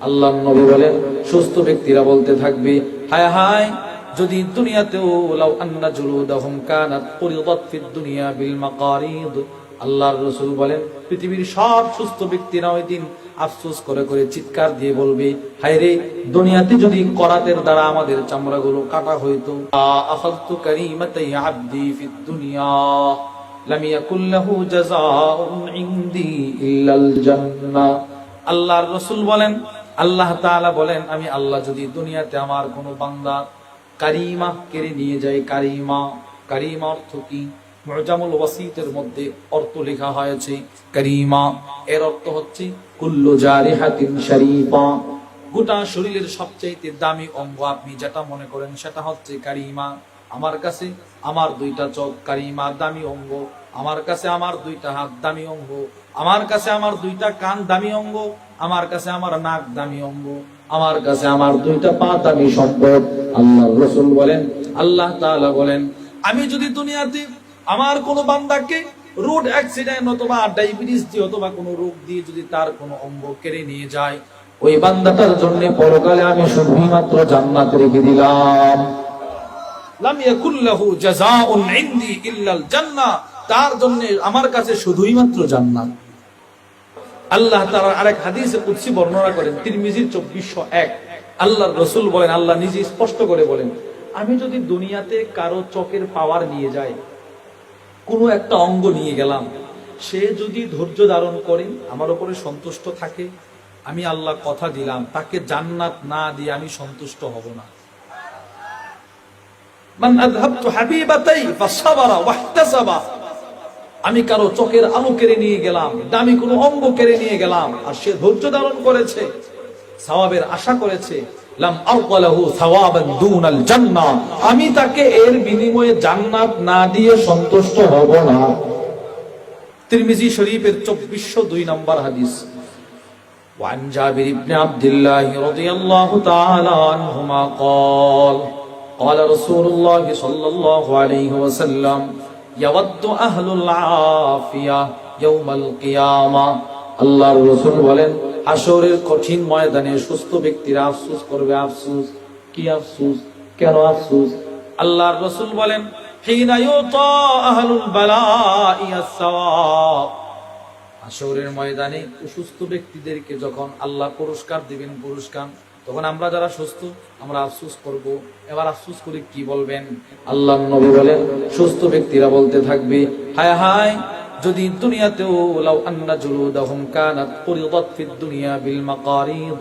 আল্লাহ নবী বলেন, সুস্থ ব্যক্তিরা বলতে থাকবে, হায় হায়, যদি দুনিয়াতেও লাউ আন্না জুলুদাহুম কানাত কুরিদাত ফিদ দুনিয়া বিল মাকারিদ। আল্লাহর রাসূল বলেন, পৃথিবীর সব সুস্থ ব্যক্তিরা ওই দিন আফসোস করে করে চিৎকার দিয়ে বলবে, হায় রে, দুনিয়াতে যদি করাতের দ্বারা আমাদের চামড়াগুলো কাটা হইতো। আখাযতু কারিমাতাই আবদি ফিদ দুনিয়া, লাম ইয়াকুল লাহু জাযাউন ইনদি ইল্লাল জান্নাহ। আল্লাহর রাসূল বলেন আল্লাহ বলেন, আমি আল্লাহ যদি দুনিয়াতে আমার কোনো বান্দা কারিমা কেড়ে নিয়ে যায়, কারিমা কারিমা অর্থ কি? মুজামুল ওয়াসিতের মধ্যে অর্থ লেখা হয়েছে কারিমা। এর অর্থ হচ্ছে, কুল্লু জারিহাতিন গোটা শরীরের সবচেয়ে দামি অঙ্গ আপনি যেটা মনে করেন সেটা হচ্ছে কারিমা। আমার কাছে আমার দুইটা চোখ কারিমা, দামি অঙ্গ। আমার কাছে আমার দুইটা হাত, দামি অঙ্গ। আমার কাছে আমার দুইটা কান দামি অঙ্গ, আমার কাছে আমার নাক দামি অঙ্গ, আমার কাছে আমার দুইটা পা দামি সম্পদ আল্লাহ রসুল বলেন, আল্লাহ তাআলা বলেন, আমি যদি দুনিয়াতে আমার কোন বান্দাকে রোড অ্যাক্সিডেন্ট অথবা ডায়াবেটিস দিয়ে অথবা কোনো রোগ দিয়ে যদি তার কোনো অঙ্গ কেড়ে নিয়ে যায়, ওই বান্দাটার জন্য পরকালে আমি শুধুই মাত্র জান্নাত রেখে দিলাম। লাম ইয়াকুল লাহু জাযাউন ইনদি ইল্লাল জান্নাহ, তার জন্য আমার কাছে শুধুই মাত্র জান্নাত। আল্লাহ তাআলা আরেক হাদিসে কুদসি বর্ণনা করেন তিরমিজির 2401 আল্লাহর রাসূল বলেন, আল্লাহ নিজে স্পষ্ট করে বলেন, আমি যদি দুনিয়াতে কারও চকের পাওয়ার নিয়ে যাই, কোনো একটা অঙ্গ নিয়ে গেলাম, সে যদি ধৈর্য ধারণ করে, আমার উপরে সন্তুষ্ট থাকে, আমি আল্লাহ কথা দিলাম, তাকে জান্নাত না দিয়ে আমি সন্তুষ্ট হব না। মান আযহাবতু হাবিবাতাই ফাসাবারা ওয়াহতাসাবা। আমি কারো চোখের আলো কেড়ে নিয়ে গেলাম দামি কোনো অঙ্গ কেড়ে নিয়ে গেলাম আর সে ধৈর্য ধারণ করেছে সওয়াবের আশা করেছে লাম আরকালাহু সাওয়াবান দুনাল জান্নাহ আমি তাকে এর বিনিময়ে জান্নাত না দিয়ে সন্তুষ্ট হব না তিরমিজি শরীফের 2402 নম্বর হাদিস وعن جابر بن عبد الله رضي الله تعالى عنهما قال قال رسول الله صلى الله عليه وسلم আল্লাহর বলেন কঠিন ময়দানে সুস্থ ব্যক্তিরা করবে কি কেন আল্লাহর বলেন ময়দানে অসুস্থ ব্যক্তিদেরকে যখন আল্লাহ পুরস্কার দিবেন, পুরস্কার তখন আমরা যারা সুস্থ, আমরা আফসুস করব। এবার আফসুস করে কি বলবেন? আল্লাহ নবী বলেন, সুস্থ ব্যক্তিরা বলতে থাকবে, হায় হায়, যদি দুনিয়াতেও লাউ আন্না জুলুদাহুম কানাত কুরিদাত ফিদ দুনিয়া বিল মাকারিদ।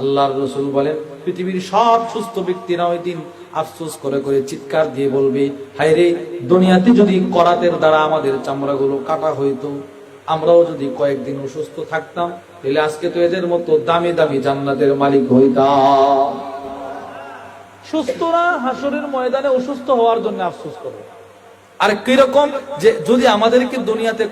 আল্লাহর রাসূল বলেন, পৃথিবীর সব সুস্থ ব্যক্তিরা ওই দিন আফসোস করে করে চিৎকার দিয়ে বলবে, হায় রে, দুনিয়াতে যদি করাতের দ্বারা আমাদের চামড়াগুলো কাটা হইতো আমরাও যদি কয়েকদিন অসুস্থ থাকতাম তাহলে আজকে তো এদের মতো দামি দামি জান্নাতের মালিক হইতাম। সুস্থরা হাসরের ময়দানে অসুস্থ হওয়ার জন্য আফসোস করবে আর কীরকম যে যদি আমাদেরকে দুনিয়াতে